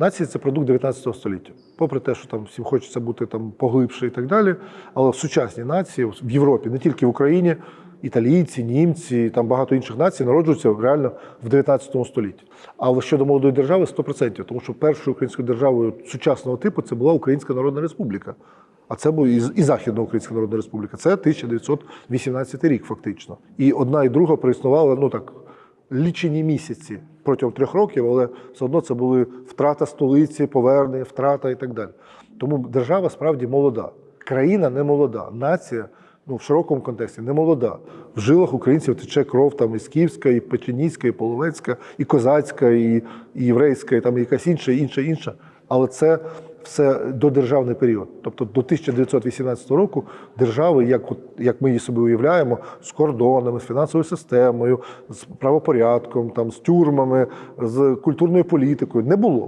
Нація це продукт 19 століття. Попри те, що там всім хочеться бути там поглибше і так далі. Але в сучасній нації в Європі, не тільки в Україні, італійці, німці, там багато інших націй народжуються реально в 19 столітті. Але щодо молодої держави 100%, тому що першою українською державою сучасного типу це була Українська Народна Республіка. А це був і, і Західна Українська Народна Республіка. Це 1918 рік, фактично. І одна і друга проіснувала, ну так, лічені місяці протягом трьох років, але все одно це були втрата столиці, повернення, втрата і так далі. Тому держава справді молода. Країна не молода, нація. Ну, в широкому контексті не молода. В жилах українців тече кров там і скіфська, і печеніська, і половецька, і козацька, і, і єврейська, і там якась інша, інша, інша. Але це все додержавний період. Тобто до 1918 року держави, як, як ми її собі уявляємо, з кордонами, з фінансовою системою, з правопорядком, там, з тюрмами, з культурною політикою, не було.